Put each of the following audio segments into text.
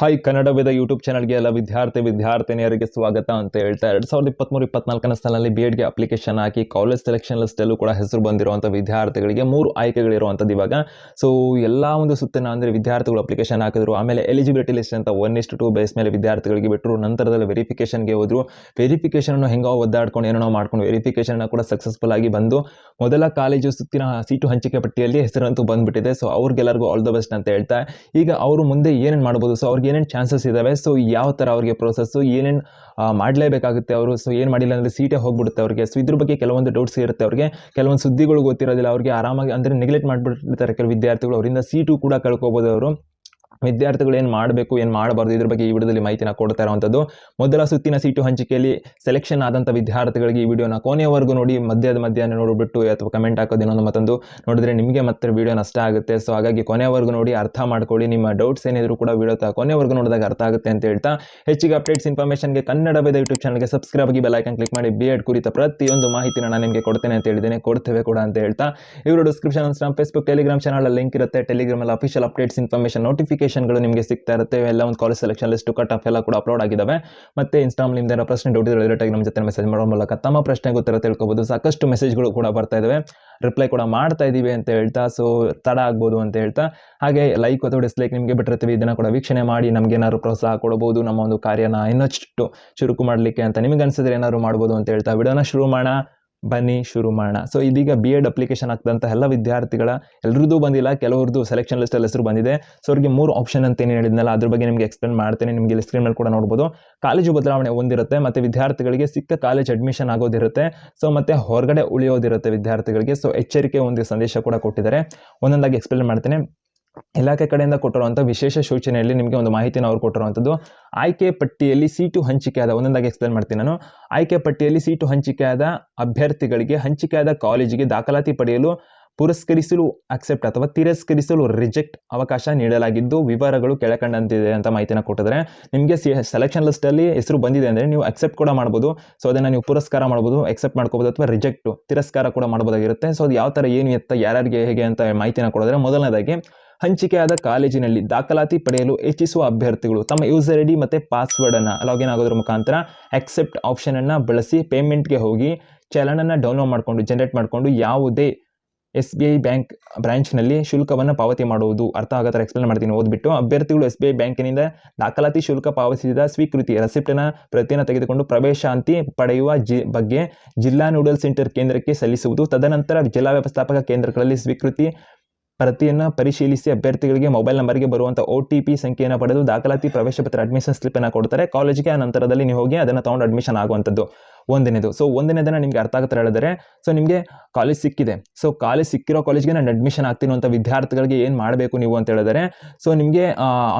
Hi Kannada Veda YouTube ಚಾನಲ್ಗೆ ಎಲ್ಲ ವಿದ್ಯಾರ್ಥಿ, ವಿದ್ಯಾರ್ಥಿನಿಯರಿಗೆ ಸ್ವಾಗತ ಅಂತ ಹೇಳ್ತಾ ಎರಡು ಸಾವಿರದ ಇಪ್ಪತ್ತ್ಮೂರು ಇಪ್ಪತ್ನಾಲ್ಕನೇ ಸಾಲಲ್ಲಿ ಬಿ ಎಡ್ಗೆ ಅಪ್ಲಿಕೇಶನ್ ಹಾಕಿ ಕಾಲೇಜ್ ಸೆಲೆಕ್ಷನ್ ಲಿಸ್ಟಲ್ಲೂ ಕೂಡ ಹೆಸರು ಬಂದಿರುವಂಥ ವಿದ್ಯಾರ್ಥಿಗಳಿಗೆ ಮೂರು ಆಯ್ಕೆಗಳಿರುವಂಥದ್ದು ಇವಾಗ. ಸೊ ಎಲ್ಲ ಒಂದು ಸುತ್ತಿನ ಅಂದರೆ ವಿದ್ಯಾರ್ಥಿಗಳು ಅಪ್ಲಿಕೇಶನ್ ಹಾಕಿದ್ರು, ಆಮೇಲೆ ಎಲಿಜಿಬಿಲಿಟಿ ಲಿಸ್ಟ್ ಅಂತ ಒನ್ ಇಷ್ಟು ಟು ಬೇಸ್ ಮೇಲೆ ವಿದ್ಯಾರ್ಥಿಗಳಿಗೆ ಬಿಟ್ಟರು ನಂತರದಲ್ಲಿ ವೆರಿಫಿಕೇಷನ್ಗೆ ಹೋದ್ರು. ವೆರಿಫಿಕೇಷನ್ ಹೆಂಗೋ ಒದ್ದಾಡ್ಕೊಂಡು ಏನೋ ಮಾಡ್ಕೊಂಡು ವೆರಿಫಿಕೇಷನ್ನ ಕೂಡ ಸಕ್ಸಸ್ಫುಲ್ ಆಗಿ ಬಂದು, ಮೊದಲ ಕಾಲೇಜು ಸುತ್ತಿನ ಸೀಟು ಹಂಚಿಕೆ ಪಟ್ಟಿಯಲ್ಲಿ ಹೆಸರಂತೂ ಬಂದುಬಿಟ್ಟಿದೆ. ಸೊ ಅವ್ರಿಗೆಲ್ಲರಿಗೂ ಆಲ್ ದ ಬೆಸ್ಟ್ ಅಂತ ಹೇಳ್ತಾ, ಈಗ ಅವರು ಮುಂದೆ ಏನೇನು ಮಾಡ್ಬೋದು? ಸೊ ಅವ್ರಿಗೆ ಏನೇನು ಚಾನ್ಸಸ್ ಇದ್ದಾವೆ ಸೊ ಯಾವ ಥರ ಅವ್ರಿಗೆ ಪ್ರೋಸೆಸ್ಸು ಏನೇನು ಮಾಡಲೇಬೇಕಾಗುತ್ತೆ ಅವರು? ಸೊ ಏನು ಮಾಡಿಲ್ಲ ಅಂದರೆ ಸೀಟೇ ಹೋಗ್ಬಿಡುತ್ತೆ ಅವ್ರಿಗೆ. ಸೊ ಇದ್ರ ಬಗ್ಗೆ ಕೆಲವೊಂದು ಡೌಟ್ಸ್ ಇರುತ್ತೆ ಅವ್ರಿಗೆ. ಕೆಲವೊಂದು ಸುದ್ದಿಗಳು ಗೊತ್ತಿರೋದಿಲ್ಲ ಅವ್ರಿಗೆ ಆರಾಮಾಗಿ, ಅಂದರೆ ನೆಗ್ಲೆಕ್ಟ್ ಮಾಡಿಬಿಟ್ಟಿರ್ತಾರೆ ಕೆಲವು ವಿದ್ಯಾರ್ಥಿಗಳು. ಅವರಿಂದ ಸೀಟು ಕೂಡ ಕಳ್ಕೊಬೋದು ಅವರು. ವಿದ್ಯಾರ್ಥಿಗಳು ಏನು ಮಾಡಬೇಕು, ಏನು ಮಾಡಬಾರ್ದು, ಇದ್ರ ಬಗ್ಗೆ ಈ ವಿಡಿಯೋದಲ್ಲಿ ಮಾಹಿತಿನ ಕೊಡ್ತಾ ಇರುವಂಥದ್ದು ಮೊದಲ ಸುತ್ತಿನ ಸೀಟು ಹಂಚಿಕೆಯಲ್ಲಿ ಸೆಲೆಕ್ಷನ್ ಆದಂಥ ವಿದ್ಯಾರ್ಥಿಗಳಿಗೆ ಈ ವಿಡಿಯೋನ ಕೊನೆಯವರೆಗೂ ನೋಡಿ, ಮಧ್ಯದ ಮಧ್ಯಾಹ್ನ ನೋಡಿಬಿಟ್ಟು ಅಥವಾ ಕಮೆಂಟ್ ಹಾಕೋದು ಇನ್ನೊಂದು ಮತ್ತೊಂದು ನೋಡಿದ್ರೆ ನಿಮಗೆ ಮತ್ತೆ ವಿಡಿಯೋ ನಷ್ಟ ಆಗುತ್ತೆ. ಸೊ ಹಾಗಾಗಿ ಕೊನೆಯವರೆಗೂ ನೋಡಿ, ಅರ್ಥ ಮಾಡ್ಕೊಳ್ಳಿ. ನಿಮ್ಮ ಡೌಟ್ಸ್ ಏನಿದ್ರು ಕೂಡ ವಿಡಿಯೋ ಕೊನೆವರೆಗೂ ನೋಡಿದಾಗ ಅರ್ಥ ಆಗುತ್ತೆ ಅಂತ ಹೇಳ್ತಾ, ಹೆಚ್ಚಿಗೆ ಅಪ್ಡೇಟ್ಸ್ ಇನ್ಫಾರ್ಮೇಷನ್ಗೆ ಕನ್ನಡ ಬೇದ ಯೂಟ್ಯೂಬ್ ಚಾನಲ್ಗೆ ಸಬ್ಸ್ಕ್ರೈಬ್ ಆಗಿ ಬೆಲ್ ಐಕನ್ ಕ್ಲಿಕ್ ಮಾಡಿ ಬಿ ಎಡ್ ಕುರಿತ ಪ್ರತಿಯೊಂದು ಮಾಹಿತಿನ ನಾನು ನಿಮಗೆ ಕೊಡ್ತೇನೆ ಅಂತ ಹೇಳಿದ್ದೇನೆ. ಕೊಡ್ತೇವೆ ಕೂಡ ಅಂತ ಹೇಳ್ತಾ, ಇವರು ಡಿಸ್ಕ್ರಿಪ್ಷನ್ ನಮ್ಮ ಫೇಸ್ಬುಕ್ ಟೆಲಿಗ್ರಾಮ್ ಚಾನಲ್ ಲಿಂಕ್ ಇರುತ್ತೆ. ಟೆಲಿಗ್ರಾಮಲ್ಲಿ ಅಫಿಷಿಯಲ್ ಅಪ್ಡೇಟ್ಸ್ ಇನ್ಫಾರ್ಮೇಷನ್ ನೋಟಿಫಿಕೇಶನ್ಗಳು ನಿಮಗೆ ಸಿಗ್ತಾ ಇರುತ್ತೆ. ಎಲ್ಲ ಒಂದು college selection list cut off ಎಲ್ಲ ಕೂಡ ಅಪ್ಲೋಡ್ ಆಗಿದ್ದಾವೆ ಮತ್ತೆ ಇನ್ಸ್ಟಾಮ್ ನಿಮ್ದು ಏನೋ ಪ್ರಶ್ನೆ ಡೌಟ್ ಡೈರೆಕ್ಟಾಗಿ ನಮ್ಮ ಜೊತೆ ಮೆಸೇಜ್ ಮಾಡೋ ಮೂಲಕ ತಮ್ಮ ಪ್ರಶ್ನೆಗೆ ಉತ್ತರ ತಿಳ್ಕೊಬೋದು. ಸಾಕಷ್ಟು ಮೆಸೇಜ್ಗಳು ಕೂಡ ಬರ್ತಾ ಇದಾವೆ. ರಿಪ್ಲೈ ಕೂಡ ಮಾಡ್ತಾ ಇದ್ದೀವಿ ಅಂತ ಹೇಳ್ತಾ ಸೊ ತಡ ಆಗ್ಬೋದು ಅಂತ ಹೇಳ್ತಾ. ಹಾಗೆ ಲೈಕ್ ಅಥವಾ ಡಿಸ್ಲೈಕ್ ನಿಮಗೆ ಬಿಟ್ಟಿರ್ತೀವಿ ಇದನ್ನು ಕೂಡ ವೀಕ್ಷಣೆ ಮಾಡಿ ನಮ್ಗೆ ಏನಾದ್ರು ಪ್ರೋತ್ಸಾಹ ಕೊಡಬಹುದು ನಮ್ಮ ಒಂದು ಕಾರ್ಯನ ಇನ್ನಷ್ಟು ಚುರುಕು ಮಾಡಲಿಕ್ಕೆ ಅಂತ ನಿಮಗೆ ಅನ್ಸಿದ್ರೆ ಏನಾದ್ರು ಮಾಡ್ಬೋದು ಅಂತ ಹೇಳ್ತಾ. ವಿಡಿಯೋನ ಶುರು ಮಾಡೋಣ. ಬನ್ನಿ, ಶುರು ಮಾಡೋಣ. ಸೊ ಇದೀಗ ಬಿ ಎಡ್ ಅಪ್ಲಿಕೇಶನ್ ಹಾಕಿದಂಥ ಎಲ್ಲ ವಿದ್ಯಾರ್ಥಿಗಳ ಎಲ್ಲರದ್ದು ಬಂದಿಲ್ಲ, ಕೆಲವ್ರದ್ದು ಸೆಲೆಕ್ಷನ್ ಲಿಸ್ಟಲ್ಲಿ ಹೆಸರು ಬಂದಿದೆ. ಸೊ ಅವ್ರಿಗೆ ಮೂರು ಆಪ್ಷನ್ ಅಂತ ಏನು ಹೇಳಿದ್ನಲ್ಲ, ಅದ್ರ ಬಗ್ಗೆ ನಿಮಗೆ ಎಕ್ಸ್ಪ್ಲೇನ್ ಮಾಡ್ತೇನೆ. ನಿಮಗೆ ಸ್ಕ್ರೀನ್ ಮೇಲೆ ಕೂಡ ನೋಡ್ಬೋದು. ಕಾಲೇಜು ಬದಲಾವಣೆ ಒಂದಿರುತ್ತೆ ಮತ್ತು ವಿದ್ಯಾರ್ಥಿಗಳಿಗೆ ಸಿಕ್ಕ ಕಾಲೇಜ್ ಅಡ್ಮಿಷನ್ ಆಗೋದಿರುತ್ತೆ. ಸೊ ಮತ್ತು ಹೊರಗಡೆ ಉಳಿಯೋದಿರುತ್ತೆ ವಿದ್ಯಾರ್ಥಿಗಳಿಗೆ. ಸೊ ಎಚ್ಚರಿಕೆ ಒಂದು ಸಂದೇಶ ಕೂಡ ಕೊಟ್ಟಿದ್ದಾರೆ. ಒಂದೊಂದಾಗಿ ಎಕ್ಸ್ಪ್ಲೇನ್ ಮಾಡ್ತೇನೆ. ಇಲಾಖೆ ಕಡೆಯಿಂದ ಕೊಟ್ಟಿರುವಂಥ ವಿಶೇಷ ಸೂಚನೆಯಲ್ಲಿ ನಿಮಗೆ ಒಂದು ಮಾಹಿತಿನ ಅವರು ಕೊಟ್ಟಿರುವಂಥದ್ದು ಆಯ್ಕೆ ಪಟ್ಟಿಯಲ್ಲಿ ಸೀಟು ಹಂಚಿಕೆಯಾದ ಒಂದೊಂದಾಗಿ ಎಕ್ಸ್ಪ್ಲೇನ್ ಮಾಡ್ತೀನಿ ನಾನು. ಆಯ್ಕೆ ಪಟ್ಟಿಯಲ್ಲಿ ಸೀಟು ಹಂಚಿಕೆಯಾದ ಅಭ್ಯರ್ಥಿಗಳಿಗೆ ಹಂಚಿಕೆ ಆದ ಕಾಲೇಜಿಗೆ ದಾಖಲಾತಿ ಪಡೆಯಲು ಪುರಸ್ಕರಿಸಲು ಅಕ್ಸೆಪ್ಟ್ ಅಥವಾ ತಿರಸ್ಕರಿಸಲು ರಿಜೆಕ್ಟ್ ಅವಕಾಶ ನೀಡಲಾಗಿದ್ದು, ವಿವರಗಳು ಕೆಳಕಂಡಂತಿದೆ ಅಂತ ಮಾಹಿತಿನ ಕೊಟ್ಟಿದ್ರೆ ನಿಮಗೆ ಸಿ ಸೆಲೆಕ್ಷನ್ ಲಿಸ್ಟಲ್ಲಿ ಹೆಸರು ಬಂದಿದೆ ಅಂದರೆ ನೀವು ಅಕ್ಸೆಪ್ಟ್ ಕೂಡ ಮಾಡ್ಬೋದು. ಸೊ ಅದನ್ನು ನೀವು ಪುರಸ್ಕಾರ ಮಾಡ್ಬೋದು ಅಕ್ಸೆಪ್ಟ್ ಮಾಡ್ಕೋಬೋದು ಅಥವಾ ರಿಜೆಕ್ಟು ತಿರಸ್ಕಾರ ಕೂಡ ಮಾಡ್ಬೋದಾಗಿರುತ್ತೆ. ಸೊ ಅದು ಯಾವ ಥರ ಏನು ಎತ್ತ, ಯಾರ್ಯಾರಿಗೆ, ಹೇಗೆ ಅಂತ ಮಾಹಿತಿನ ಕೊಡಿದ್ರೆ ಮೊದಲನೇದಾಗಿ ಹಂಚಿಕೆಯಾದ ಕಾಲೇಜಿನಲ್ಲಿ ದಾಖಲಾತಿ ಪಡೆಯಲು ಹೆಚ್ಚಿಸುವ ಅಭ್ಯರ್ಥಿಗಳು ತಮ್ಮ ಯೂಸರ್ ಐಡಿ ಮತ್ತು ಪಾಸ್ವರ್ಡನ್ನು ಲಾಗಿನ್ ಆಗೋದ್ರ ಮುಖಾಂತರ ಅಕ್ಸೆಪ್ಟ್ ಆಪ್ಷನನ್ನು ಬಳಸಿ ಪೇಮೆಂಟ್ಗೆ ಹೋಗಿ ಚಲನನ್ನು ಡೌನ್ಲೋಡ್ ಮಾಡಿಕೊಂಡು ಜನರೇಟ್ ಮಾಡಿಕೊಂಡು ಯಾವುದೇ ಎಸ್ ಬಿ ಐ ಬ್ಯಾಂಕ್ ಬ್ರಾಂಚ್ನಲ್ಲಿ ಶುಲ್ಕವನ್ನು ಪಾವತಿ ಮಾಡುವುದು. ಅರ್ಥ ಆಗೋ ಎಕ್ಸ್ಪ್ಲೇನ್ ಮಾಡ್ತೀನಿ. ಓದ್ಬಿಟ್ಟು ಅಭ್ಯರ್ಥಿಗಳು ಎಸ್ ಬಿ ಐ ಬ್ಯಾಂಕಿನಿಂದ ದಾಖಲಾತಿ ಶುಲ್ಕ ಪಾವತಿಸಿದ ಸ್ವೀಕೃತಿ ರೆಸಿಪ್ಟನ್ನ ಪ್ರತಿಯನ್ನು ತೆಗೆದುಕೊಂಡು ಪ್ರವೇಶಾಂತಿ ಪಡೆಯುವ ಜಿ, ಬಗ್ಗೆ ಜಿಲ್ಲಾ ನೂಡಲ್ ಸೆಂಟರ್ ಕೇಂದ್ರಕ್ಕೆ ಸಲ್ಲಿಸುವುದು. ತದನಂತರ ಜಿಲ್ಲಾ ವ್ಯವಸ್ಥಾಪಕ ಕೇಂದ್ರಗಳಲ್ಲಿ ಸ್ವೀಕೃತಿ ಪ್ರತಿಯನ್ನು ಪರಿಶೀಲಿಸಿ ಅಭ್ಯರ್ಥಿಗಳಿಗೆ ಮೊಬೈಲ್ ನಂಬರ್ಗೆ ಬರುವಂಥ ಒ ಟಿ ಪಿ ಸಂಖ್ಯೆಯನ್ನು ಪಡೆದು ದಾಖಲಾತಿ ಪ್ರವೇಶ ಪತ್ರ ಅಡ್ಮಿಷನ್ ಸ್ಲಿಪ್ಪನ್ನು ಕೊಡ್ತಾರೆ. ಕಾಲೇಜಿಗೆ ಆ ನಂತರದಲ್ಲಿ ನೀವು ಹೋಗಿ ಅದನ್ನು ತೊಗೊಂಡು ಅಡ್ಮಿಷನ್ ಆಗುವಂಥದ್ದು. ಒಂದನೇದು. ಸೊ ಒಂದನೇದನ್ನು ನಿಮಗೆ ಅರ್ಥ ಆಗುತ್ತೆ ಹೇಳಿದರೆ ಸೊ ನಿಮಗೆ ಕಾಲೇಜ್ ಸಿಕ್ಕಿದೆ. ಸೊ ಕಾಲೇಜ್ ಸಿಕ್ಕಿರೋ ಕಾಲೇಜ್ಗೆ ನಾನು ಅಡ್ಮಿಷನ್ ಆಗ್ತೀನಿ ವಿದ್ಯಾರ್ಥಿಗಳಿಗೆ ಏನು ಮಾಡಬೇಕು ನೀವು ಅಂತ ಹೇಳಿದ್ರೆ ಸೊ ನಿಮಗೆ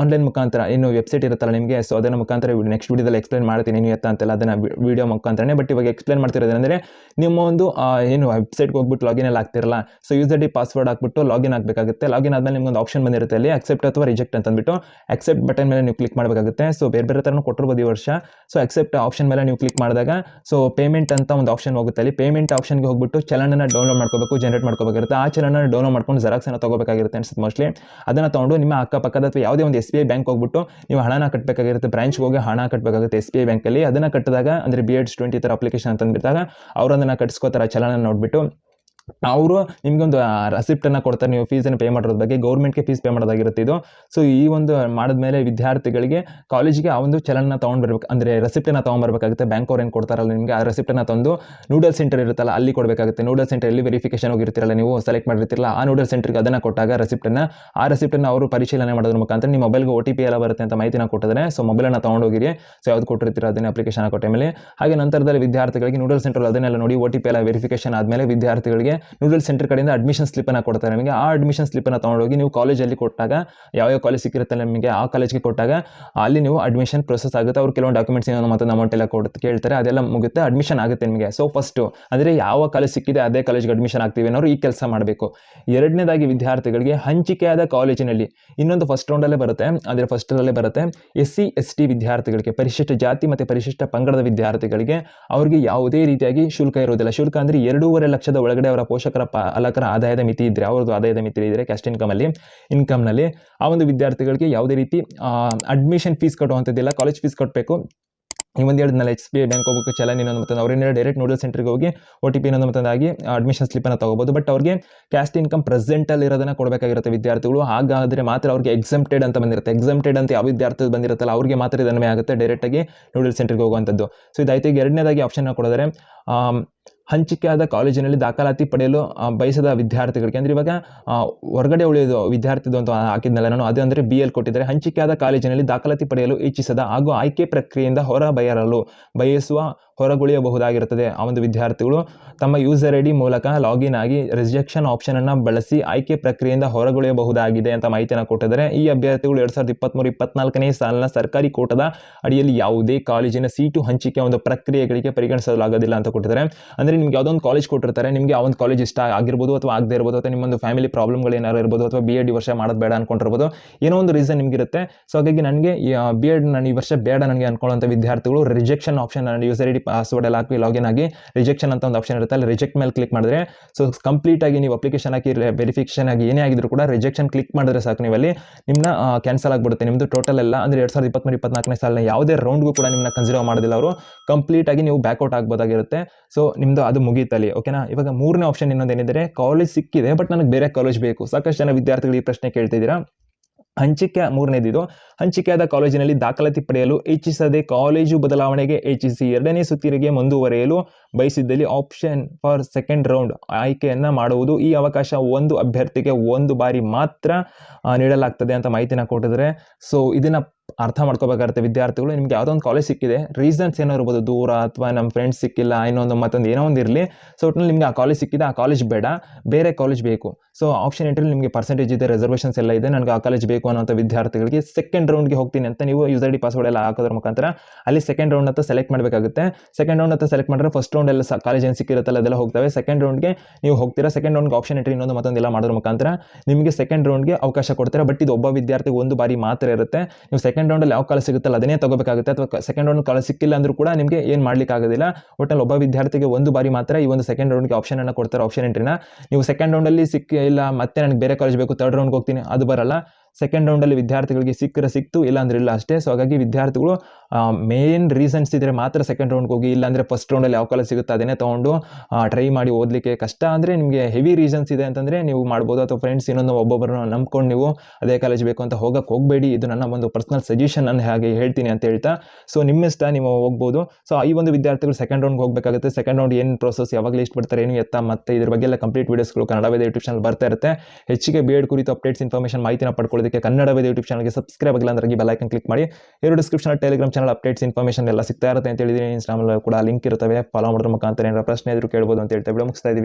ಆನ್ಲೈನ್ ಮುಖಾಂತರ ಏನು ವೆಬ್ಸೈಟ್ ಇರುತ್ತಲ್ಲ ನಿಮಗೆ ಸೊ ಅದನ್ನು ಮುಖಾಂತರ ನೆಕ್ಸ್ಟ್ ವಿಡಿಯೋದಲ್ಲಿ ಎಕ್ಸ್ಪ್ಲೇನ್ ಮಾಡ್ತೀನಿ ನೀವು ಎತ್ತ ಅಂತೆಲ್ಲ ಅದನ್ನು ವಿಡಿಯೋ ಮುಖಾಂತರನೇ. ಬಟ್ ಇವಾಗ ಎಕ್ಸ್ಪ್ಲೇನ್ ಮಾಡ್ತಿರೋದೇನೆಂದರೆ ನಿಮ್ಮ ಒಂದು ಏನು ವೆಬ್ಸೈಟ್ಗೆ ಹೋಗ್ಬಿಟ್ಟು ಲಾಗಿನ್ ಎಲ್ಲ ಆಗ್ತಿರಲ್ಲ ಸೊ ಯೂಸ್ ಡಿ ಪಾಸ್ವರ್ಡ್ ಹಾಕ್ಬಿಟ್ಟು ಲಾಗಿನ್ ಆಗಬೇಕಾಗುತ್ತೆ. ಲಾಗಿನ್ ಆದಮೇಲೆ ನಿಮ್ಗೆ ಒಂದು ಆಪ್ಷನ್ ಬಂದಿರುತ್ತೆ ಅಲ್ಲಿ ಅಕ್ಸೆಪ್ಟ್ ಅಥವಾ ರಿಜೆಕ್ಟ್ ಅಂತ ಅಂದ್ಬಿಟ್ಟು ಅಕ್ಸೆಪ್ಟ್ ಬಟನ್ ಮೇಲೆ ನೀವು ಕ್ಲಿಕ್ ಮಾಡಬೇಕಾಗುತ್ತೆ. ಸೊ ಬೇರೆ ಬೇರೆ ಥರನೂ ಕೊಟ್ಟಿರ್ಬೋದು ಈ ವರ್ಷ. ಸೊ ಅಕ್ಸೆಪ್ಟ್ ಆಪ್ಷನ್ ಮೇಲೆ ನೀವು ಕ್ಲಿಕ್ ಮಾಡಿದಾಗ ಸೊ ಪೇಮೆಂಟ್ ಅಂತ ಒಂದು ಆಪ್ಷನ್ ಹೋಗುತ್ತೆ. ಅಲ್ಲಿ ಪೇಮೆಂಟ್ ಆಪ್ಷನ್ಗೆ ಹೋಗ್ಬಿಟ್ಟು ಚಲನನ ಡೌನ್ಲೋಡ್ ಮಾಡ್ಕೋಬೇಕು ಜನರೇಟ್ ಮಾಡ್ಕೋಬೇಕಿರುತ್ತೆ ಆ ಚಲನ ಡೌನ್ಲೋಡ್ ಮಾಡ್ಕೊಂಡು ಜೆರಾಕ್ಸನ್ನು ತಗೋಬೇಕಾಗಿರುತ್ತೆ ಅನ್ಸುತ್ತೆ ಮೋಸ್ಟ್ಲಿ ಅದನ್ನು ತೊಗೊಂಡು ನಿಮ್ಮ ಅಕ್ಕಪಕ್ಕದ ಅಥವಾ ಯಾವುದೇ ಒಂದು ಎಸ್ ಬಿ ಐ ಬ್ಯಾಂಕ್ ಹೋಗ್ಬಿಟ್ಟು ನೀವು ಹಣನ ಕಟ್ಟಬೇಕಾಗಿರುತ್ತೆ ಬ್ರಾಂಚ್ಗೆ ಹೋಗಿ ಹಣ ಕಟ್ಟಬೇಕಾಗುತ್ತೆ ಎಸ್ ಬಿ ಐ ಬ್ಯಾಂಕಲ್ಲಿ ಅದನ್ನು ಕಟ್ಟಿದಾಗ ಅಂದರೆ ಬಿ ಎಡ್ ಟ್ವೆಂಟಿ ಥರ ಅಪ್ಲಿಕೇಶನ್ ಅಂತ ಅವರು ಅದನ್ನು ಕಟ್ಸ್ಕೋತಾರೆ ಚಲನ ನೋಡಿಬಿಟ್ಟು. ಅವರು ನಿಮಗೊಂದು ರೆಸಿಪ್ಟನ್ನು ಕೊಡ್ತಾರೆ, ನೀವು ಫೀಸನ್ನು ಪೇ ಮಾಡೋದ್ರ ಬಗ್ಗೆ ಗೌರ್ಮೆಂಟ್ಗೆ ಫೀಸ್ ಪೇ ಮಾಡೋದಾಗಿರುತ್ತೆ ಇದು. ಸೊ ಈ ಒಂದು ಮಾಡಿದ್ಮೇಲೆ ವಿದ್ಯಾರ್ಥಿಗಳಿಗೆ ಕಾಲೇಜಿಗೆ ಆ ಒಂದು ಚಲನ ತೊಗೊಂಡ್ಬರ್ಬೇಕು ಅಂದರೆ ರೆಸಿಪ್ಟನ್ನು ತೊಗೊಂಡ್ಬರ್ಬೇಕಾಗುತ್ತೆ ಬ್ಯಾಂಕ್ ಅವ್ರು ಏನು ಕೊಡ್ತಾರಲ್ಲ ನಿಮಗೆ, ಆ ರೆಸಿಪ್ಟನ್ನು ತಂದು ನೂಡಲ್ ಸೆಂಟರ್ ಇರುತ್ತಲ್ಲ, ಅಲ್ಲಿ ಕೊಡಬೇಕಾಗುತ್ತೆ. ನೂಡಲ್ ಸೆಂಟರಲ್ಲಿ ವೆರಿಫಿಕೇಶನ್ ಹೋಗಿರ್ತಿರಲ್ಲ ನೀವು ಸೆಲೆಕ್ಟ್ ಮಾಡಿರ್ತಿರಲ್ಲ, ಆ ನೂಡಲ್ ಸೆಂಟರ್ಗೆ ಅದನ್ನು ಕೊಟ್ಟಾಗ ರೆಸಿಪ್ಟನ್ನು ಆ ರೆಸಿಪ್ಟನ್ನು ಅವರು ಪರಿಶೀಲನೆ ಮಾಡೋದ್ರ ಮುಖಾಂತರ ನಿಮ್ಮ ಮೊಬೈಲ್ಗೆ ಒ ಟಿ ಪಿ ಎಲ್ಲ ಬರುತ್ತೆ ಅಂತ ಮಾಹಿತಿನ ಕೊಟ್ಟಿದ್ರೆ. ಸೊ ಮೊಬೈಲನ್ನು ತೊಗೊಂಡೋಗಿರಿ ಸೊ ಯಾವ್ದು ಕೊಟ್ಟಿರ್ತೀರ ಅದನ್ನ ಅಪ್ಲಿಕೇಶನ್ ಕೊಟ್ಟ ಮೇಲೆ ಹಾಗೆ ನಂತರದಲ್ಲಿ ವಿದ್ಯಾರ್ಥಿಗಳಿಗೆ ನೂಡಲ್ ಸೆಂಟರ್ ಅದನ್ನೆಲ್ಲ ನೋಡಿ ಒ ಟಿ ಪಿ ಎಲ್ಲ ವೆರಿಫಿಕೇಶನ್ ಆದಮೇಲೆ ವಿದ್ಯಾರ್ಥಿಗಳಿಗೆ ನೂಡಲ್ ಸೆಂಟರ್ ಕಡೆಯಿಂದ ಅಡ್ಮಿಷನ್ ಸ್ಲಿಪ್ಪನ್ನು ಕೊಡ್ತಾರೆ ನಿಮಗೆ. ಆ ಅಡ್ಮಿಷನ್ ಸ್ಲಿಪ್ಪನ್ನು ತೊಗೊಂಡೋಗಿ ನೀವು ಕಾಲೇಜಲ್ಲಿ ಕೊಟ್ಟಾಗ ಯಾವ ಯಾವ ಕಾಲೇಜ್ ಸಿಕ್ಕಿರುತ್ತೆ ನಿಮಗೆ ಆ ಕಾಲೇಜ್ಗೆ ಕೊಟ್ಟಾಗ, ಅಲ್ಲಿ ನೀವು ಅಡ್ಮಿಷನ್ ಪ್ರೊಸೆಸ್ ಆಗುತ್ತೆ. ಅವ್ರು ಕೆಲವೊಂದು ಡಾಕ್ಯುಮೆಂಟ್ಸ್ ಏನೋ ಮತ್ತೆ ಅಮೌಂಟ್ ಎಲ್ಲ ಕೊಡ್ ಕೇಳ್ತಾರೆ, ಅದೆಲ್ಲ ಮುಗುತ್ತೆ ಅಡ್ಮಿಷನ್ ಆಗುತ್ತೆ ನಿಮಗೆ. ಸೊ ಫಸ್ಟು ಅಂದರೆ ಯಾವ ಕಾಲೇಜ್ ಸಿಕ್ಕಿದೆ ಅದೇ ಕಾಲೇಜ್ಗೆ ಅಡ್ಮಿಷನ್ ಆಗ್ತೀವಿ ಅನ್ನೋರು ಈ ಕೆಲಸ ಮಾಡಬೇಕು. ಎರಡನೇದಾಗಿ ವಿದ್ಯಾರ್ಥಿಗಳಿಗೆ ಹಂಚಿಕೆಯಾದ ಕಾಲೇಜಿನಲ್ಲಿ ಇನ್ನೊಂದು ಫಸ್ಟ್ ರೌಂಡಲ್ಲೇ ಬರುತ್ತೆ. ಅಂದರೆ ಫಸ್ಟಲ್ಲೇ ಬರುತ್ತೆ ಎಸ್ ಸಿ ಎಸ್ ಟಿ ವಿದ್ಯಾರ್ಥಿಗಳಿಗೆ, ಪರಿಶಿಷ್ಟ ಜಾತಿ ಮತ್ತು ಪರಿಶಿಷ್ಟ ಪಂಗಡದ ವಿದ್ಯಾರ್ಥಿಗಳಿಗೆ ಅವರಿಗೆ ಯಾವುದೇ ರೀತಿಯಾಗಿ ಶುಲ್ಕ ಇರೋದಿಲ್ಲ ಶುಲ್ಕ ಅಂದರೆ ಎರಡೂವರೆ ಲಕ್ಷದ ಒಳಗಡೆ ಅವರ ಪೋಷಕರ ಪಾಲಕರ ಆದಾಯದ ಮಿತಿ ಇದ್ದರೆ ಅವ್ರದ್ದು ಆದಾಯದ ಮಿತಿ ಇದ್ದರೆ ಕ್ಯಾಸ್ಟ್ ಇನ್ಕಮಲ್ಲಿ ಇನ್ಕಮ್ನಲ್ಲಿ ಆ ಒಂದು ವಿದ್ಯಾರ್ಥಿಗಳಿಗೆ ಯಾವುದೇ ರೀತಿ ಅಡ್ಮಿಷನ್ ಫೀಸ್ ಕಟ್ಟುವಂಥದ್ದಿಲ್ಲ ಕಾಲೇಜ್ ಫೀಸ್ ಕಟ್ಟಬೇಕು ಈ ಒಂದು ಹೇಳಿದ್ನಲ್ಲ ಎಚ್ ಬಿ ಐ ಬ್ಯಾಂಕ್ ಹೋಗಬೇಕು, ಚಲನ್ ಇನ್ನೊಂದು ಮತ್ತೊಂದು ಅವ್ರೇನೇ ಡೈರೆಕ್ಟ್ ನೋಡಲ್ ಸೆಂಟ್ರಿಗೆ ಹೋಗಿ ಒ ಟಿ ಪಿ ಇನ್ನೊಂದು ಮತ್ತೊಂದಾಗಿ ಅಡ್ಮಿಷನ್ ಸ್ಲಿಪ್ಪನ್ನು ತಗೋಬೋದು. ಬಟ್ ಅವ್ರಿಗೆ ಕ್ಯಾಸ್ಟ್ ಇನ್ಕಮ್ ಪ್ರೆಸೆಂಟಲ್ಲಿ ಇರೋದನ್ನ ಕೊಡಬೇಕಾಗಿರುತ್ತೆ ವಿದ್ಯಾರ್ಥಿಗಳು. ಹಾಗಾದರೆ ಮಾತ್ರ ಅವ್ರಿಗೆ ಎಕ್ಸಮ್ಟೆಡ್ ಅಂತ ಬಂದಿರುತ್ತೆ. ಎಕ್ಸಮ್ಟೆಡ್ ಅಂತ ಯಾವ ವಿದ್ಯಾರ್ಥಿ ಬಂದಿರುತ್ತಲ್ಲ, ಅವ್ರಿಗೆ ಮಾತ್ರ ಇದನ್ನೇ ಆಗುತ್ತೆ ಡೈರೆಕ್ಟಾಗಿ ನೋಡಲ್ ಸೆಂಟ್ರಿಗೆ ಹೋಗುವಂಥದ್ದು. ಸೊ ಇದಾಯ್ತು ಈಗ ಎರಡನೇದಾಗಿ ಆಪ್ಷನ್ ಕೊಡಿದರೆ ಹಂಚಿಕೆಯಾದ ಕಾಲೇಜಿನಲ್ಲಿ ದಾಖಲಾತಿ ಪಡೆಯಲು ಬಯಸದ ವಿದ್ಯಾರ್ಥಿಗಳಿಗೆ, ಅಂದರೆ ಇವಾಗ ಹೊರಗಡೆ ಉಳಿಯೋದು ವಿದ್ಯಾರ್ಥಿದು ಅಂತ ಹಾಕಿದ್ನಲ್ಲ ನಾನು, ಅದು ಅಂದರೆ ಬಿ ಎಲ್ ಕೊಟ್ಟಿದ್ದಾರೆ. ಹಂಚಿಕೆಯಾದ ಕಾಲೇಜಿನಲ್ಲಿ ದಾಖಲಾತಿ ಪಡೆಯಲು ಇಚ್ಛಿಸದ ಹಾಗೂ ಆಯ್ಕೆ ಪ್ರಕ್ರಿಯೆಯಿಂದ ಹೊರ ಬಯರಲು ಬಯಸುವ, ಹೊರಗುಳಿಯಬಹುದಾಗಿರುತ್ತದೆ. ಆ ಒಂದು ವಿದ್ಯಾರ್ಥಿಗಳು ತಮ್ಮ ಯೂಸರ್ ಐ ಡಿ ಮೂಲಕ ಲಾಗಿನ್ ಆಗಿ ರಿಜೆಕ್ಷನ್ ಆಪ್ಷನನ್ನು ಬಳಸಿ ಆಯ್ಕೆ ಪ್ರಕ್ರಿಯೆಯಿಂದ ಹೊರಗುಳಿಯಬಹುದಾಗಿದೆ ಅಂತ ಮಾಹಿತಿಯನ್ನು ಕೊಟ್ಟಿದ್ದಾರೆ. ಈ ಅಭ್ಯರ್ಥಿಗಳು ಎರಡು ಸಾವಿರದ ಇಪ್ಪತ್ತ್ಮೂರು ಇಪ್ಪತ್ನಾಲ್ಕನೇ ಸಾಲಿನ ಸರ್ಕಾರಿ ಕೋಟದ ಅಡಿಯಲ್ಲಿ ಯಾವುದೇ ಕಾಲೇಜಿನ ಸೀಟು ಹಂಚಿಕೆ ಒಂದು ಪ್ರಕ್ರಿಯೆಗಳಿಗೆ ಪರಿಗಣಿಸಲಾಗೋದಿಲ್ಲ ಅಂತ ಕೊಟ್ಟಿದ್ದಾರೆ. ಅಂದರೆ ನಿಮ್ಗೆ ಯಾವುದೋ ಒಂದು ಕಾಲೇಜ್ ಕೊಟ್ಟಿರ್ತಾರೆ, ನಿಮಗೆ ಆ ಒಂದು ಕಾಲೇಜ್ ಇಷ್ಟ ಆಗಿರ್ಬೋದು ಅಥವಾ ಆಗದೇ ಇರ್ಬೋದು ಅಥವಾ ನಿಮ್ಮೊಂದು ಫ್ಯಾಮಿಲಿ ಪ್ರಾಬ್ಲಮ್ಗಳು ಏನಾರು ಇರ್ಬೋದು ಅಥವಾ ಬಿ ಎಡ್ ಈ ವರ್ಷ ಮಾಡೋದು ಬೇಡ ಅನ್ಕೊಂಡಿರ್ಬೋದು, ಏನೋ ಒಂದು ರೀಸನ್ ನಿಮಗಿರುತ್ತೆ. ಸೊ ಹಾಗಾಗಿ ನನಗೆ ಬಿ ಎಡ್ ನಾನು ಈ ವರ್ಷ ಬೇಡ ನನಗೆ ಅನ್ಕೊಳ್ಳೋಂಥ ವಿದ್ಯಾರ್ಥಿಗಳು rejection option user ID password ಎಲ್ಲ ಹಾಕಿ ಲಾಗಿನ್ ಆಗಿ ರಿಜೆಕ್ಷನ್ ಅಂತ ಒಂದು ಆಪ್ಷನ್ ಇರುತ್ತೆ. ಅಲ್ಲಿ ರಿಜೆಕ್ಟ್ ಮೇಲೆ ಕ್ಲಿಕ್ ಮಾಡಿದ್ರೆ ಸೊ ಕಂಪ್ಲೀಟ್ ಆಗಿ ನೀವು ಅಪ್ಲಿಕೇಶನ್ ಹಾಕಿ ವೆರಿಫಿಕೇಶನ್ ಆಗಿ ಏನೇ ಆಗಿದ್ರು ಕೂಡ ರಿಜೆಕ್ಷನ್ ಕ್ಲಿಕ್ ಮಾಡಿದ್ರೆ ಸಾಕು ನೀವಲ್ಲಿ. ನಿಮ್ಮನ್ನ ಕ್ಯಾನ್ಸಲ್ ಆಗಿಬಿಡುತ್ತೆ. ನಿಮ್ಮದು ಟೋಟಲ್ ಎಲ್ಲ ಅಂದರೆ ಎರಡು ಸಾವಿರದ ಇಪ್ಪತ್ತ್ಮೂರು ಇಪ್ಪತ್ನಾಲ್ಕನೇ ಸಾಲಿನ ಯಾವುದೇ ರೌಂಡ್ಗೂ ಕೂಡ ನಿಮ್ಮನ್ನ ಕನ್ಸಿಡರ್ ಮಾಡೋದಿಲ್ಲ ಅವರು. ಕಂಪ್ಲೀಟ್ ಆಗಿ ನೀವು ಬ್ಯಾಕ್ಔಟ್ ಆಗ್ಬೋದಾಗಿರುತ್ತೆ. ಸೊ ನಿಮ್ಮದು ಅದು ಮುಗೀತಲ್ಲಿ ಓಕೆನಾ ಇವಾಗ ಮೂರನೇ ಆಪ್ಷನ್ ಇನ್ನೊಂದು ಏನಿದ್ರೆ ಕಾಲೇಜ್ ಸಿಕ್ಕಿದೆ ಬಟ್ ನನಗೆ ಬೇರೆ ಕಾಲೇಜ್ ಬೇಕು. ಸಾಕಷ್ಟು ಜನ ವಿದ್ಯಾರ್ಥಿಗಳು ಈ ಪ್ರಶ್ನೆ ಕೇಳ್ತಿದ್ದೀರಾ? ಹಂಚಿಕೆ ಮೂರನೇದಿದು. ಹಂಚಿಕೆಯಾದ ಕಾಲೇಜಿನಲ್ಲಿ ದಾಖಲಾತಿ ಪಡೆಯಲು ಇಚ್ಛಿಸದೆ ಕಾಲೇಜು ಬದಲಾವಣೆಗೆ ಇಚ್ಛಿಸಿ ಎರಡನೇ ಸುತ್ತಿರಿಗೆ ಮುಂದುವರಿಯಲು ಬಯಸಿದ್ದಲ್ಲಿ ಆಪ್ಷನ್ ಫಾರ್ ಸೆಕೆಂಡ್ ರೌಂಡ್ ಆಯ್ಕೆಯನ್ನು ಮಾಡುವುದು ಈ ಅವಕಾಶ ಒಂದು ಅಭ್ಯರ್ಥಿಗೆ ಒಂದು ಬಾರಿ ಮಾತ್ರ ನೀಡಲಾಗ್ತದೆ ಅಂತ ಮಾಹಿತಿನ ಕೊಟ್ಟಿದ್ರೆ ಸೊ ಇದನ್ನು ಅರ್ಥ ಮಾಡ್ಕೋಬೇಕಾಗುತ್ತೆ ವಿದ್ಯಾರ್ಥಿಗಳು. ನಿಮ್ಗೆ ಯಾವುದೋ ಒಂದು ಕಾಲೇಜ್ ಸಿಕ್ಕಿದೆ ರೀಸನ್ಸ್ ಏನೋ ಇರ್ಬೋದು, ದೂರ ಅಥವಾ ನಮ್ಮ ಫ್ರೆಂಡ್ಸ್ ಸಿಕ್ಕಿಲ್ಲ, ಇನ್ನೊಂದು ಮತ್ತೊಂದು ಏನೋ ಒಂದು ಇರಲಿ. ಸೊ ಒಟ್ಟಿನಲ್ಲಿ ನಿಮಗೆ ಆ ಕಾಲೇಜ್ ಸಿಕ್ಕಿದೆ, ಆ ಕಾಲೇಜ್ ಬೇಡ, ಬೇರೆ ಕಾಲೇಜ್ ಬೇಕು. ಸೊ ಆಪ್ಷನ್ ಎಂಟ್ರಲ್ಲಿ ನಿಮಗೆ ಪರ್ಸೆಂಟೇಜ್ ಇದೆ ರಿಸರ್ವೇಷನ್ಸ್ ಎಲ್ಲ ಇದೆ, ನನಗೆ ಆ ಕಾಲೇಜ್ ಬೇಕು ಅನ್ನೋಂಥ ವಿದ್ಯಾರ್ಥಿಗಳಿಗೆ ಸೆಕೆಂಡ್ ರೌಂಡ್ಗೆ ಹೋಗ್ತೀನಿ ಅಂತ ನೀವು ಯೂಸರ್ ಡಿ ಪಾಸ್ವರ್ಡ್ ಎಲ್ಲ ಹಾಕೋದ್ರ ಮುಖಾಂತರ ಅಲ್ಲಿ ಸೆಕೆಂಡ್ ರೌಂಡ್ ಅಂತ ಸೆಲೆಕ್ಟ್ ಮಾಡಬೇಕಾಗುತ್ತೆ. ಸೆಕೆಂಡ್ ರೌಂಡ್ ಅಂತ ಸೆಲೆಕ್ಟ್ ಮಾಡಿದ್ರೆ ಫಸ್ಟ್ ರೌಂಡ್ ಎಲ್ಲ ಕಾಲೇಜ್ ಏನು ಸಿಕ್ಕಿರುತ್ತಲ್ಲ ಅದೆಲ್ಲ ಹೋಗ್ತವೆ. ಸೆಕೆಂಡ್ ರೌಂಡ್ಗೆ ನೀವು ಹೋಗ್ತೀರಾ ಸೆಕೆಂಡ್ ರೌಂಡ್ಗೆ ಆಪ್ಷನ್ ಎಂಟ್ರಿ ಇನ್ನೊಂದು ಮತ್ತೊಂದೆಲ್ಲ ಮಾಡೋದ್ರ ಮುಖಾಂತರ ನಿಮಗೆ ಸೆಕೆಂಡ್ ರೌಂಡ್ಗೆ ಅವಕಾಶ ಕೊಡ್ತಾರೆ. ಬಟ್ ಇದು ಒಬ್ಬ ವಿದ್ಯಾರ್ಥಿಗೆ ಒಂದು ಬಾರಿ ಮಾತ್ರ ಇರುತ್ತೆ. ನೀವು ಸೆಕೆಂಡ್ ರೌಂಡಲ್ಲಿ ಯಾವ ಕಾಲೇಜ್ ಸಿಗುತ್ತಲ್ಲ, ಅದನ್ನೇ ತಗೋಬೇಕಾಗುತ್ತೆ. ಅಥವಾ ಸೆಕೆಂಡ್ ರೌಂಡ್ ಕಾಲೇಜ್ ಸಿಕ್ಕಿಲ್ಲ ಅಂದ್ರೂ ಕೂಡ ನಿಮಗೆ ಏನು ಮಾಡ್ಲಿಕ್ಕೆ ಆಗೋದಿಲ್ಲ ಒಟ್ಟಲ್ಲಿ ಒಬ್ಬ ವಿದ್ಯಾರ್ಥಿಗೆ ಒಂದು ಬಾರಿ ಮಾತ್ರ ಈ ಒಂದು ಸೆಕೆಂಡ್ ರೌಂಡ್ಗೆ ಆಪ್ಷನ್ ಅನ್ನು ಕೊಡ್ತಾರೆ ಆಪ್ಷನ್ ಎಂಟ್ರಿನ ನೀವು ಸೆಕೆಂಡ್ ರೌಂಡಲ್ಲಿ ಸಿಕ್ಕಿಲ್ಲ ಮತ್ತೆ ನನಗೆ ಬೇರೆ ಕಾಲೇಜ್ ಬೇಕು ತರ್ಡ್ ರೌಂಡ್ಗೆ ಹೋಗ್ತೀನಿ, ಅದು ಬರಲ್ಲ. ಸೆಕೆಂಡ್ ರೌಂಡಲ್ಲಿ ವಿದ್ಯಾರ್ಥಿಗಳಿಗೆ ಸಿಕ್ಕರೆ ಸಿಕ್ತು, ಇಲ್ಲ ಅಂದ್ರೆ ಇಲ್ಲ ಅಷ್ಟೇ. ಸೊ ಹಾಗಾಗಿ ವಿದ್ಯಾರ್ಥಿಗಳು ಮೇನ್ ರೀಸನ್ಸ್ ಇದ್ದರೆ ಮಾತ್ರ ಸೆಕೆಂಡ್ ರೌಂಡ್ಗೆ ಹೋಗಿ, ಇಲ್ಲಾಂದರೆ ಫಸ್ಟ್ ರೌಂಡಲ್ಲಿ ಯಾವ ಕಾಲೇಜ್ ಸಿಗುತ್ತೆ, ಅದನ್ನೇ ತೊಗೊಂಡು ಟ್ರೈ ಮಾಡಿ ಓದಲಿಕ್ಕೆ ಕಷ್ಟ ಅಂದರೆ ನಿಮಗೆ ಹೆವಿ ರೀಸನ್ಸ್ ಇದೆ ಅಂತಂದರೆ ನೀವು ಮಾಡ್ಬೋದು. ಅಥವಾ ಫ್ರೆಂಡ್ಸ್ ಇನ್ನೊಂದು ಒಬ್ಬೊಬ್ಬರನ್ನ ನಂಬ್ಕೊಂಡು ನೀವು ಅದೇ ಕಾಲೇಜ್ ಬೇಕು ಅಂತ ಹೋಗಕ್ಕೆ ಹೋಗಬೇಡಿ. ಇದು ನನ್ನ ಒಂದು ಪರ್ಸನಲ್ ಸಜೆಷನ್ ಅನ್ನು ಹಾಗೆ ಹೇಳ್ತೀನಿ ಅಂತ ಹೇಳ್ತಾ ಸೊ ನಿಮ್ಮ ಇಷ್ಟ, ನೀವು ಹೋಗ್ಬೋದು. ಸೊ ಈ ಒಂದು ವಿದ್ಯಾರ್ಥಿಗಳು ಸೆಕೆಂಡ್ ರೌಂಡ್ಗೆ ಹೋಗಬೇಕಾಗುತ್ತೆ. ಸೆಕೆಂಡ್ ರೌಂಡ್ ಏನು ಪ್ರೋಸೆಸ್ ಯಾವಾಗಲೂ ಇಷ್ಟು ಬಿಡ್ತಾರೆ ಏನು ಎತ್ತ, ಮತ್ತೆ ಇದ್ರ ಬಗ್ಗೆ ಎಲ್ಲ ಕಂಪ್ಲೀಟ್ ವೀಡಿಯೋಸ್ಗಳು ಕನ್ನಡ ವೇದ ಯೂಟ್ಯೂಬ್ ಚಾನಲ್ ಬರ್ತಾ ಇರುತ್ತೆ. ಹೆಚ್ಚಿಗೆ ಬೇಡ್ ಕುರಿತು ಅಪ್ಡೇಟ್ಸ್ ಇನ್ಫಾರ್ಮೇಷನ್ ಮಾಹಿತಿನ ಪಡ್ಕೊಳ್ಳೋದಕ್ಕೆ ಕನ್ನಡ ವೇದ ಯೂಟ್ಯೂಬ್ ಚಾನಲ್ಗೆ ಸಬ್ಸ್ಕ್ರೈಬ್ ಆಗಿಲ್ಲ ಅಂದ್ರೆ ಬೆಲ್ ಐಕನ್ ಕ್ಲಿಕ್ ಮಾಡಿ. ಎರಡು ಡಿಸ್ಕ್ರಿಪ್ಷನ್ ಟೆಲಿಗ್ರಾಮ್ ಅಪ್ಡೇಟ್ಸ್ ಇನ್ಫಾರ್ಮೇಷನ್ ಎಲ್ಲ ಸಿಗ್ತಾ ಇರುತ್ತೆ ಅಂತ ಹೇಳಿದ್ರೆ ಇನ್ಸ್ಟಾಮಲ್ಲಿ ಕೂಡ ಲಿಂಕ್ ಇರ್ತವೆ ಫಾಲೋ ಮಾಡೋದ್ರ ಮುಖಾಂತರ ಏನಾರ ಪ್ರಶ್ನೆ ಇದ್ರು ಕೇಳ್ಬೋದು ಅಂತ ಹೇಳ್ತಾ ವಿಡಿಯೋ ಮುಗಿಸ್ತಾ ಇದೀವಿ